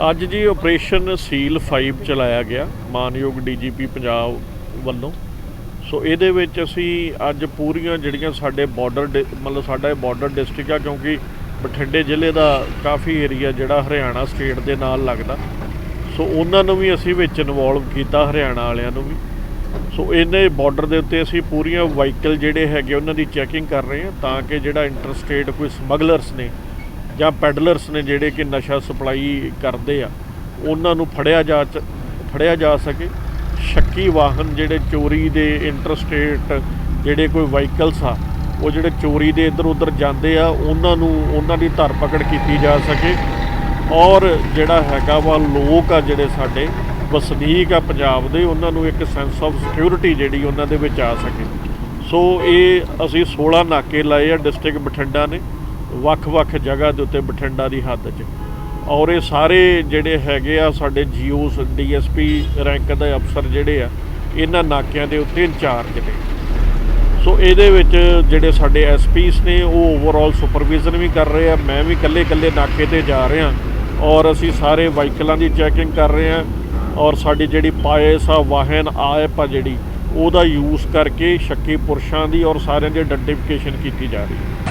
ਅੱਜ ਜੀ ਆਪਰੇਸ਼ਨ ਸੀਲ 5 ਚਲਾਇਆ ਗਿਆ, ਮਾਨਯੋਗ ਡੀਜੀਪੀ ਪੰਜਾਬ ਵੱਲੋਂ। ਸੋ ਇਹਦੇ ਵਿੱਚ ਅਸੀਂ ਅੱਜ ਪੂਰੀਆਂ ਜਿਹੜੀਆਂ ਸਾਡੇ ਬਾਰਡਰ ਮਤਲਬ ਸਾਡਾ ਇਹ ਬਾਰਡਰ ਡਿਸਟ੍ਰਿਕਟ ਆ, ਕਿਉਂਕਿ ਬਠਿੰਡੇ ਜ਼ਿਲ੍ਹੇ ਦਾ ਕਾਫੀ ਏਰੀਆ ਜਿਹੜਾ ਹਰਿਆਣਾ ਸਟੇਟ ਦੇ ਨਾਲ ਲੱਗਦਾ। ਸੋ ਉਹਨਾਂ ਨੂੰ ਵੀ ਅਸੀਂ ਵਿੱਚ ਇਨਵੋਲਵ ਕੀਤਾ, ਹਰਿਆਣਾ ਵਾਲਿਆਂ ਨੂੰ ਵੀ। ਸੋ ਇਹਨੇ ਬਾਰਡਰ ਦੇ ਉੱਤੇ ਅਸੀਂ ਪੂਰੀਆਂ ਵਾਹੀਕਲ ਜਿਹੜੇ ਹੈਗੇ, ਉਹਨਾਂ ਦੀ ਚੈਕਿੰਗ ਕਰ ਰਹੇ ਹਾਂ, ਤਾਂ ਕਿ ਜਿਹੜਾ ਇੰਟਰਸਟੇਟ ਕੋਈ ਸਮਗਲਰਸ ਨੇ ਜਾਂ ਪੈਡਲਰਸ ਨੇ ਜਿਹੜੇ ਕਿ ਨਸ਼ਾ ਸਪਲਾਈ ਕਰਦੇ ਆ, ਉਹਨਾਂ ਨੂੰ ਫੜਿਆ ਜਾ ਚ- ਫੜਿਆ ਜਾ ਸਕੇ। ਸ਼ੱਕੀ ਵਾਹਨ ਜਿਹੜੇ ਚੋਰੀ ਦੇ ਇੰਟਰਸਟੇਟ ਜਿਹੜੇ ਕੋਈ ਵਾਹੀਕਲਸ ਆ, ਉਹ ਜਿਹੜੇ ਚੋਰੀ ਦੇ ਇੱਧਰ ਉੱਧਰ ਜਾਂਦੇ ਆ, ਉਹਨਾਂ ਨੂੰ, ਉਹਨਾਂ ਦੀ ਧਰਪਕੜ ਕੀਤੀ ਜਾ ਸਕੇ। ਔਰ ਜਿਹੜਾ ਹੈਗਾ ਵਾ ਲੋਕ ਆ ਜਿਹੜੇ ਸਾਡੇ, ਵਸਨੀਕ ਆ ਪੰਜਾਬ ਦੇ, ਉਹਨਾਂ ਨੂੰ ਇੱਕ ਸੈਂਸ ਆਫ ਸਿਕਿਉਰਿਟੀ ਜਿਹੜੀ ਉਹਨਾਂ ਦੇ ਵਿੱਚ ਆ ਸਕੇ। ਸੋ ਇਹ ਅਸੀਂ 16 ਨਾਕੇ ਲਾਏ ਆ ਡਿਸਟ੍ਰਿਕਟ ਬਠਿੰਡਾ ਨੇ। ਵੱਖ-ਵੱਖ ਜਗ੍ਹਾ ਦੇ ਉੱਤੇ ਬਠਿੰਡਾ ਦੀ ਹੱਦ 'ਚ। ਔਰ ਇਹ ਸਾਰੇ ਜਿਹੜੇ ਹੈਗੇ ਆ, ਸਾਡੇ ਜੀਓਸ, ਡੀਐਸਪੀ, ਰੈਂਕ ਦੇ ਅਫਸਰ ਜਿਹੜੇ ਆ, ਇਹਨਾਂ ਨਾਕਿਆਂ ਦੇ ਉੱਤੇ ਇੰਚਾਰਜ ਨੇ। ਸੋ ਇਹਦੇ ਵਿੱਚ ਜਿਹੜੇ ਸਾਡੇ ਐਸਪੀਸ ਨੇ, ਉਹ ਓਵਰਆਲ ਸੁਪਰਵਿਜ਼ਨ ਵੀ ਕਰ ਰਹੇ ਆ। ਮੈਂ ਵੀ ਇਕੱਲੇ-ਇਕੱਲੇ ਨਾਕੇ ਤੇ ਜਾ ਰਿਹਾ। ਔਰ ਅਸੀਂ ਸਾਰੇ ਵਾਹੀਕਲਾਂ ਦੀ ਚੈਕਿੰਗ ਕਰ ਰਹੇ ਆ। ਔਰ ਸਾਡੀ ਜਿਹੜੀ ਪਾਇਸ ਆ, ਵਾਹਨ, ਆਇਪ ਆ ਜਿਹੜੀ, ਉਹਦਾ ਯੂਜ਼ ਕਰਕੇ ਸ਼ੱਕੀ ਪੁਰਸ਼ਾਂ ਦੀ ਔਰ ਸਾਰਿਆਂ ਦੀ ਆਇਡੈਂਟੀਫਿਕੇਸ਼ਨ ਕੀਤੀ ਜਾ ਰਹੀ ਹੈ।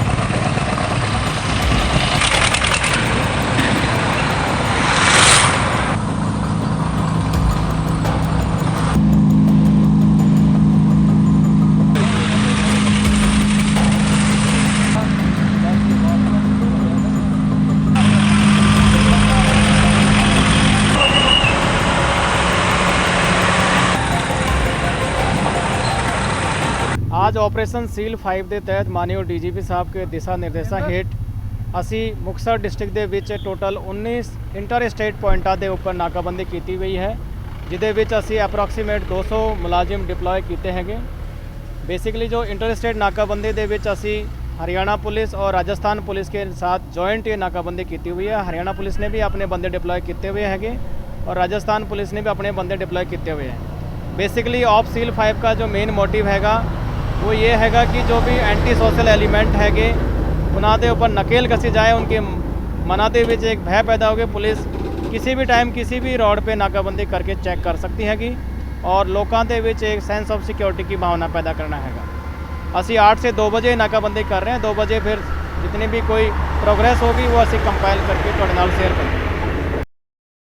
आज ऑपरेशन सील 5 ਦੇ ਤਹਿਤ ਮਾਨਯੋਗ ਡੀਜੀਪੀ ਸਾਹਿਬ ਕੇ ਦਿਸ਼ਾ ਨਿਰਦੇਸ਼ਾਂ ਹੇਠ ਅਸੀਂ ਮੁਕਤਸਰ ਡਿਸਟ੍ਰਿਕਟ ਦੇ ਵਿੱਚ ਟੋਟਲ 19 ਇੰਟਰ ਸਟੇਟ ਪੁਆਇੰਟਾਂ ਦੇ ਉੱਪਰ ਨਾਕਾਬੰਦੀ ਕੀਤੀ ਹੋਈ ਹੈ ਜਿਹਦੇ ਵਿੱਚ ਅਸੀਂ ਅਪਰੋਕਸੀਮੇਟ 200 ਮੁਲਾਜ਼ਮ ਡਿਪਲੋਏ ਕੀਤੇ ਹੈਗੇ ਬੇਸਿਕਲੀ ਜੋ ਇੰਟਰ ਸਟੇਟ ਨਾਕਾਬੰਦੀ ਦੇ ਵਿੱਚ ਅਸੀਂ हरियाणा पुलिस और राजस्थान पुलिस के साथ जॉइंट ये नाकाबंदी की हुई है हरियाणा पुलिस ने भी अपने बंदे डिप्लॉय किए हुए हैगे और राजस्थान पुलिस ने भी अपने बंदे डिप्लॉय किए हुए हैं बेसिकली ऑफ सील फाइव का जो मेन मोटिव हैगा वो ये हैगा कि जो भी ਐਂਟੀ ਸੋਸ਼ਲ ਐਲੀਮੈਂਟ ਹੈਗੇ ਉਹਨਾਂ ਦੇ ਉੱਪਰ ਨਕੇਲ ਕਸੀ ਜਾਏ ਉਨਕੇ ਮਨਾਂ ਦੇ ਵਿੱਚ ਇੱਕ ਭੈ ਪੈਦਾ ਹੋ ਕੇ ਪੁਲਿਸ ਕਿਸੇ ਵੀ ਟਾਈਮ ਕਿਸੇ ਵੀ ਰੋਡ पे ਨਾਕਾਬੰਦੀ ਕਰਕੇ ਚੈੱਕ ਕਰ ਸਕਦੀ ਹੈਗੀ ਔਰ ਲੋਕਾਂ ਦੇ ਵਿੱਚ ਇੱਕ ਸੈਂਸ ਆਫ ਸਿਕਿਉਰਿਟੀ की भावना पैदा करना हैगा ਅਸੀਂ 8 से 2 ਵਜੇ ਨਾਕਾਬੰਦੀ ਕਰ ਰਹੇ ਹਾਂ 2 ਵਜੇ ਫਿਰ ਜਿਤਨੀ ਵੀ ਕੋਈ ਪ੍ਰੋਗਰੈਸ ਹੋਗੀ ਉਹ ਅਸੀਂ ਕੰਪਾਈਲ ਕਰਕੇ ਤੁਹਾਡੇ ਨਾਲ ਸ਼ੇਅਰ ਕਰਾਂਗੇ